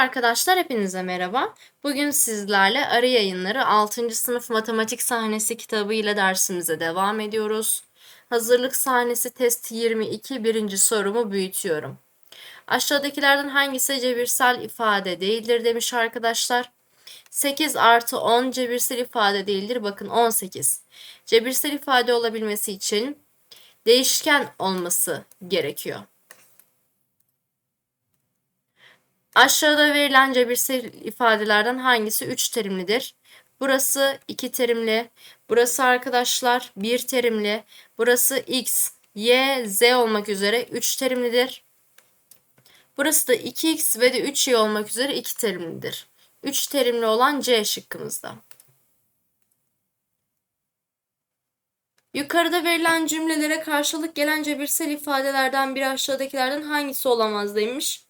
arkadaşlar, hepinize merhaba. Bugün sizlerle Arı Yayınları 6. sınıf matematik sahnesi kitabı ile dersimize devam ediyoruz. Hazırlık sahnesi test 22 birinci sorumu büyütüyorum. Aşağıdakilerden hangisi cebirsel ifade değildir demiş arkadaşlar. 8 artı 10 cebirsel ifade değildir. Bakın 18. Cebirsel ifade olabilmesi için değişken olması gerekiyor. Aşağıda verilen cebirsel ifadelerden hangisi 3 terimlidir? Burası 2 terimli. Burası arkadaşlar 1 terimli. Burası x, y, z olmak üzere 3 terimlidir. Burası da 2x ve de 3y olmak üzere 2 terimlidir. 3 terimli olan C şıkkımızda. Yukarıda verilen cümlelere karşılık gelen cebirsel ifadelerden biri aşağıdakilerden hangisi olamaz demiş.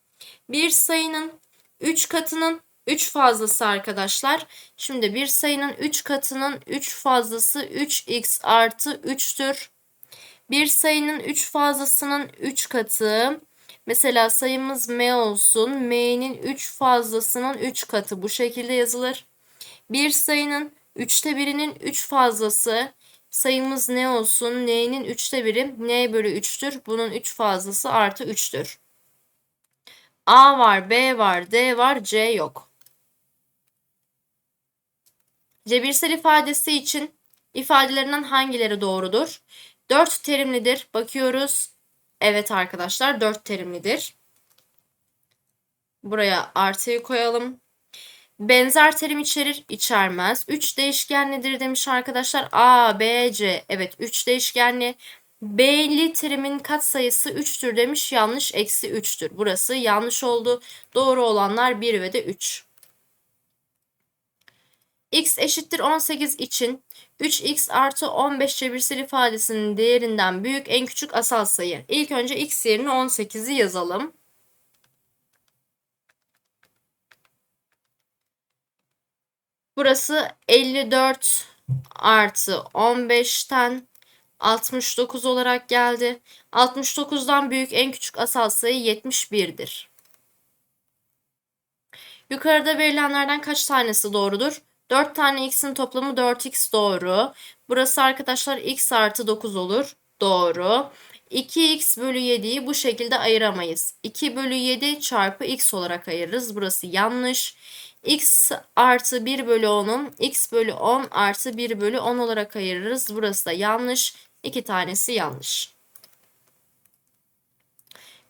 Bir sayının 3 katının 3 fazlası arkadaşlar. Şimdi bir sayının 3 katının 3 fazlası 3x artı 3'tür. Bir sayının 3 fazlasının 3 katı mesela sayımız m olsun. m'nin 3 fazlasının 3 katı bu şekilde yazılır. Bir sayının 3'te birinin 3 fazlası sayımız ne olsun? n'nin 3'te biri n bölü 3'tür. Bunun 3 fazlası artı 3'tür. A var, B var, D var, C yok. Cebirsel ifadesi için ifadelerinden hangileri doğrudur? 4 terimlidir. Bakıyoruz. Evet arkadaşlar 4 terimlidir. Buraya artıyı koyalım. Benzer terim içerir, içermez. 3 değişkenlidir demiş arkadaşlar. A, B, C. Evet 3 değişkenli. B'li terimin katsayısı 3'tür demiş. Yanlış eksi 3'tür. Burası yanlış oldu. Doğru olanlar 1 ve de 3. x eşittir 18 için 3x artı 15 cebirsel ifadesinin değerinden büyük en küçük asal sayı. İlk önce x yerine 18'i yazalım. Burası 54 artı 15'ten 69 olarak geldi. 69'dan büyük en küçük asal sayı 71'dir. Yukarıda verilenlerden kaç tanesi doğrudur? 4 tane x'in toplamı 4x doğru. Burası arkadaşlar x artı 9 olur. Doğru. 2x bölü 7'yi bu şekilde ayıramayız. 2 bölü 7 çarpı x olarak ayırırız. Burası yanlış x artı 1 bölü 10'un x bölü 10 artı 1 bölü 10 olarak ayırırız. Burası da yanlış. İki tanesi yanlış.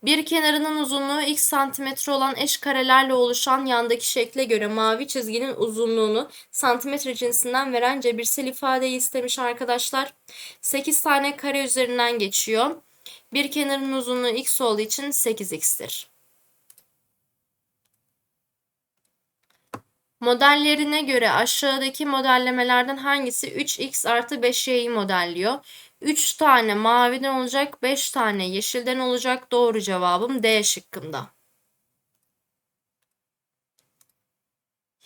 Bir kenarının uzunluğu x santimetre olan eş karelerle oluşan yandaki şekle göre mavi çizginin uzunluğunu santimetre cinsinden veren cebirsel ifadeyi istemiş arkadaşlar. 8 tane kare üzerinden geçiyor. Bir kenarın uzunluğu x olduğu için 8x'tir. Modellerine göre aşağıdaki modellemelerden hangisi 3x artı 5y'yi modelliyor? 3 tane maviden olacak, 5 tane yeşilden olacak. Doğru cevabım D şıkkında.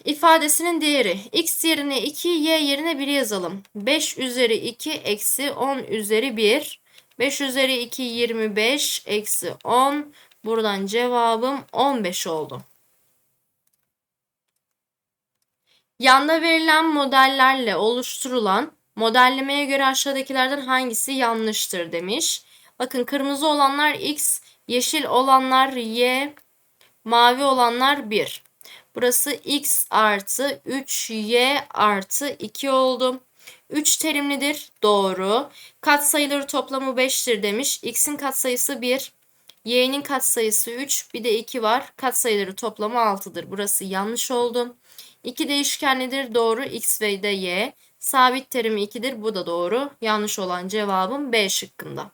İfadesinin değeri x yerine 2, y yerine 1 yazalım. 5 üzeri 2 eksi 10 üzeri 1. 5 üzeri 2 25 eksi 10. Buradan cevabım 15 oldu. Yanda verilen modellerle oluşturulan modellemeye göre aşağıdakilerden hangisi yanlıştır demiş. Bakın kırmızı olanlar x, yeşil olanlar y, mavi olanlar 1. Burası x artı 3y artı 2 oldu. 3 terimlidir. Doğru. Katsayıları toplamı 5'tir demiş. X'in katsayısı 1. Y'nin katsayısı 3. Bir de 2 var. Katsayıları toplamı 6'dır. Burası yanlış oldu. 2 değişkenlidir. Doğru. X ve de Y. Sabit terimi 2'dir. Bu da doğru. Yanlış olan cevabım B şıkkında.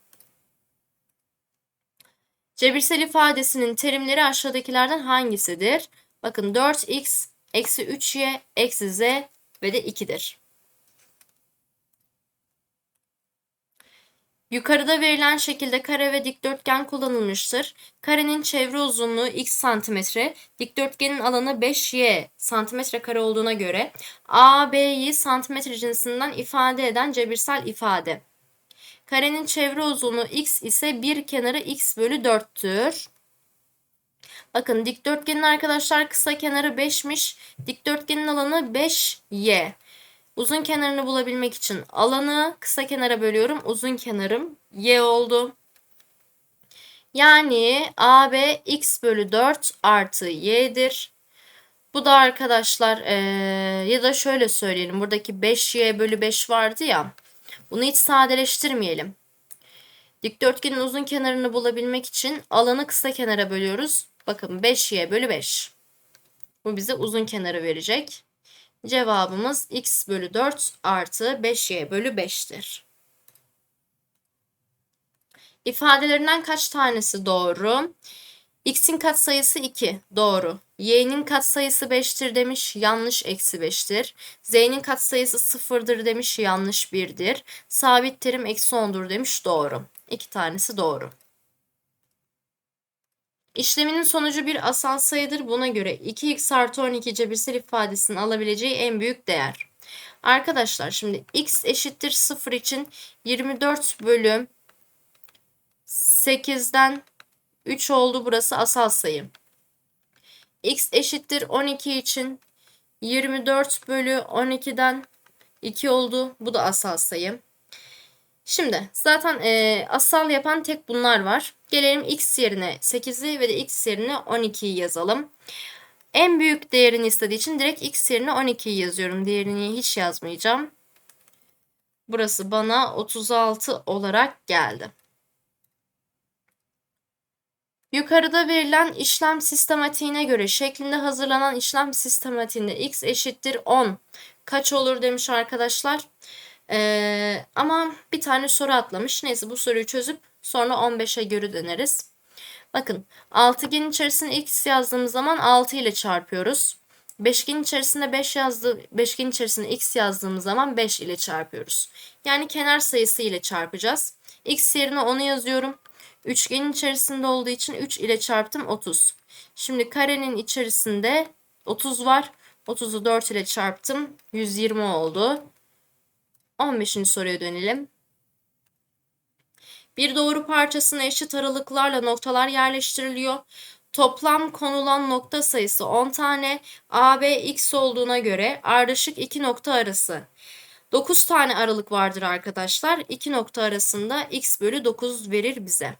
Cebirsel ifadesinin terimleri aşağıdakilerden hangisidir? Bakın 4x eksi 3y eksi z ve de 2'dir. Yukarıda verilen şekilde kare ve dikdörtgen kullanılmıştır. Karenin çevre uzunluğu x santimetre, dikdörtgenin alanı 5y santimetre kare olduğuna göre a, b'yi santimetre cinsinden ifade eden cebirsel ifade. Karenin çevre uzunluğu x ise bir kenarı x bölü 4'tür. Bakın dikdörtgenin arkadaşlar kısa kenarı 5'miş. Dikdörtgenin alanı 5y. Uzun kenarını bulabilmek için alanı kısa kenara bölüyorum. Uzun kenarım y oldu. Yani AB x bölü 4 artı y'dir. Bu da arkadaşlar ee, ya da şöyle söyleyelim. Buradaki 5y bölü 5 vardı ya. Bunu hiç sadeleştirmeyelim. Dikdörtgenin uzun kenarını bulabilmek için alanı kısa kenara bölüyoruz. Bakın 5y bölü 5. Bu bize uzun kenarı verecek. Cevabımız x bölü 4 artı 5y bölü 5'tir. İfadelerinden kaç tanesi doğru? X'in katsayısı 2. Doğru. Y'nin katsayısı 5'tir demiş. Yanlış eksi 5'tir. Z'nin katsayısı 0'dır demiş. Yanlış 1'dir. Sabit terim eksi 10'dur demiş. Doğru. İki tanesi doğru. İşleminin sonucu bir asal sayıdır. Buna göre 2x artı 12 cebirsel ifadesinin alabileceği en büyük değer. Arkadaşlar şimdi x eşittir 0 için 24 bölü 8'den 3 oldu. Burası asal sayı. x eşittir 12 için 24 bölü 12'den 2 oldu. Bu da asal sayı. Şimdi zaten e, asal yapan tek bunlar var. Gelelim x yerine 8'i ve de x yerine 12'yi yazalım. En büyük değerini istediği için direkt x yerine 12'yi yazıyorum. Diğerini hiç yazmayacağım. Burası bana 36 olarak geldi. Yukarıda verilen işlem sistematiğine göre şeklinde hazırlanan işlem sistematiğinde x eşittir 10 kaç olur demiş arkadaşlar. Ee, ama bir tane soru atlamış. Neyse bu soruyu çözüp sonra 15'e göre döneriz. Bakın altıgen içerisinde x yazdığımız zaman 6 ile çarpıyoruz. Beşgen içerisinde 5 yazdı, beşgen içerisinde x yazdığımız zaman 5 ile çarpıyoruz. Yani kenar sayısı ile çarpacağız. x yerine 10'u yazıyorum. Üçgenin içerisinde olduğu için 3 ile çarptım 30. Şimdi karenin içerisinde 30 var. 30'u 4 ile çarptım. 120 oldu. 15. soruya dönelim. Bir doğru parçasına eşit aralıklarla noktalar yerleştiriliyor. Toplam konulan nokta sayısı 10 tane. AB x olduğuna göre ardışık iki nokta arası 9 tane aralık vardır arkadaşlar. İki nokta arasında x bölü 9 verir bize.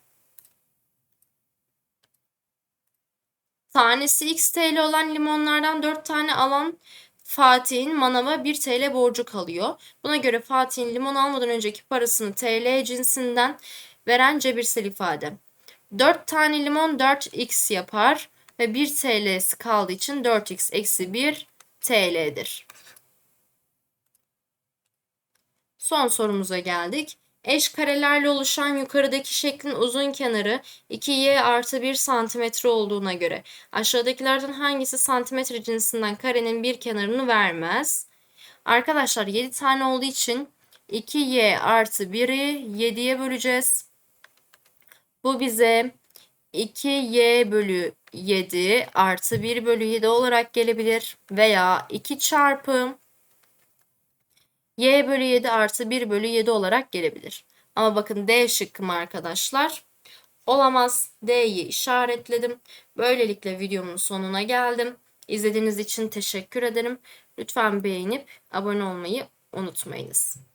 Tanesi x TL olan limonlardan 4 tane alan Fatih'in manava 1 TL borcu kalıyor. Buna göre Fatih'in limon almadan önceki parasını TL cinsinden veren cebirsel ifade. 4 tane limon 4x yapar ve 1 TL'si kaldığı için 4x eksi 1 TL'dir. Son sorumuza geldik. Eş karelerle oluşan yukarıdaki şeklin uzun kenarı 2y artı 1 santimetre olduğuna göre aşağıdakilerden hangisi santimetre cinsinden karenin bir kenarını vermez? Arkadaşlar 7 tane olduğu için 2y artı 1'i 7'ye böleceğiz. Bu bize 2y bölü 7 artı 1 bölü 7 olarak gelebilir. Veya 2 çarpı y bölü 7 artı 1 bölü 7 olarak gelebilir. Ama bakın D şıkkım arkadaşlar. Olamaz. D'yi işaretledim. Böylelikle videomun sonuna geldim. İzlediğiniz için teşekkür ederim. Lütfen beğenip abone olmayı unutmayınız.